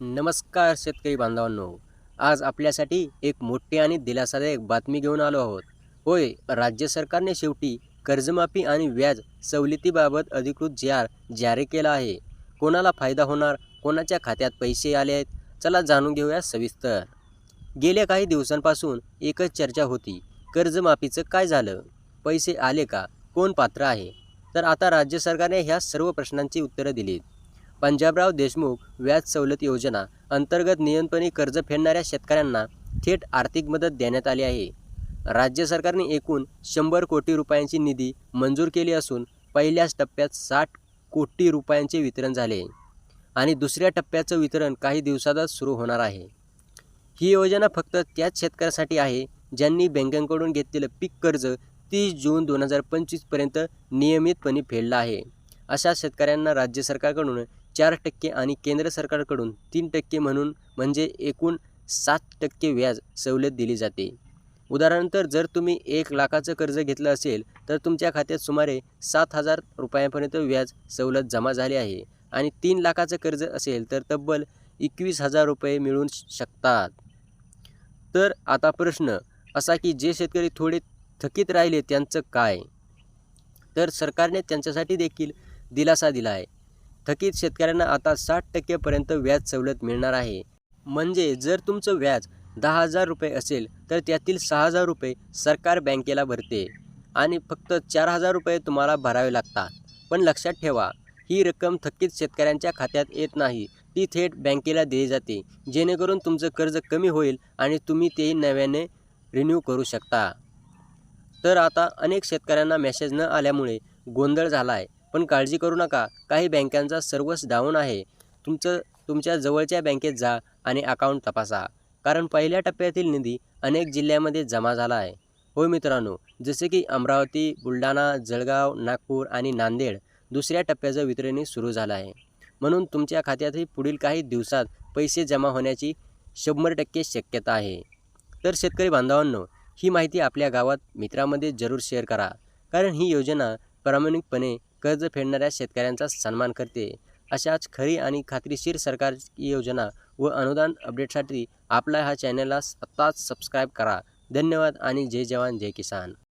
नमस्कार शेतकरी बांधवांनो. आज आपल्यासाठी एक मोठी आणि दिलासादायक बातमी घेऊन आलो आहोत. होय राज्य सरकारने शेवटी कर्जमाफी आणि व्याज सवलतीबाबत अधिकृत जी आर जारी केला आहे. कोणाला फायदा होणार? कोणाच्या खात्यात पैसे आले आहेत? चला जाणून घेऊया सविस्तर. गेल्या काही दिवसांपासून एकच चर्चा होती. कर्जमाफीचं काय झालं? पैसे आले का? कोण पात्र आहे? तर आता राज्य सरकारने ह्या सर्व प्रश्नांची उत्तरं दिलीत. पंजाबराव देशमुख व्याज सवलत योजना अंतर्गत नियमितपणे कर्ज फेडणाऱ्या शेतकऱ्यांना थेट आर्थिक मदत देण्यात आली आहे. राज्य सरकारने एकूण शंभर कोटी रुपयांची निधी मंजूर केली असून पहिल्याच टप्प्यात साठ कोटी रुपयांचे वितरण झाले आणि दुसऱ्या टप्प्याचं वितरण काही दिवसातच सुरू होणार आहे. ही योजना फक्त त्याच शेतकऱ्यासाठी आहे ज्यांनी बँकांकडून घेतलेलं पीक कर्ज तीस जून दोन हजार पंचवीसपर्यंत नियमितपणे फेडलं आहे. अशा शेतकऱ्यांना राज्य सरकारकडून चार टक्के आणि केंद्र सरकारकडून तीन टक्के म्हणून म्हणजे एकूण सात टक्के व्याज सवलत दिली जाते. उदाहरणार्थ जर तुम्ही एक लाखाचं कर्ज घेतलं असेल तर तुमच्या खात्यात सुमारे सात हजार रुपयांपर्यंत व्याज सवलत जमा झाली आहे. आणि तीन लाखाचं कर्ज असेल तर तब्बल एकवीस हजार रुपये मिळू शकतात. तर आता प्रश्न असा की जे शेतकरी थोडे थकीत राहिले त्यांचं काय? तर सरकारने त्यांच्यासाठी देखील दिलासा दिला आहे. थकीत शेतकऱ्यांना आता साठ टक्केपर्यंत व्याज सवलत मिळणार आहे. म्हणजे जर तुमचं व्याज दहा हजार रुपये असेल तर त्यातील सहा हजार रुपये सरकार बँकेला भरते. आणि फक्त चार हजार रुपये तुम्हाला भरावे लागतात. पण लक्षात ठेवा ही रक्कम थकीत शेतकऱ्यांच्या खात्यात येत नाही. ती थेट बँकेला दिली जाते जेणेकरून तुमचं कर्ज कमी होईल आणि तुम्ही ते नव्याने रिन्यू करू शकता. तर आता अनेक शेतकऱ्यांना मेसेज न आल्यामुळे गोंधळ झाला आहे पण काळजी करू नका. काही बँकांचा सर्वच डाऊन आहे. तुमचं तुमच्या जवळच्या बँकेत जा आणि अकाउंट तपासा. कारण पहिल्या टप्प्यातील निधी अनेक जिल्ह्यामध्ये जमा झाला आहे. होय मित्रांनो जसे की अमरावती बुलढाणा जळगाव नागपूर आणि नांदेड दुसऱ्या टप्प्याचं वितरणही सुरू झालं आहे. म्हणून तुमच्या खात्यातही पुढील काही दिवसात पैसे जमा होण्याची शंभर टक्के शक्यता आहे. तर शेतकरी बांधवांनो ही माहिती आपल्या गावात मित्रामध्ये जरूर शेअर करा. कारण ही योजना प्रामाणिकपणे कर्ज फेडणाऱ्या शेतकऱ्यांचा सन्मान करते. अशाच खरी आणि खात्रीशीर सरकारची योजना व अनुदान अपडेटसाठी आपला हा चॅनलला आत्ताच सबस्क्राईब करा. धन्यवाद आणि जय जवान जय किसान.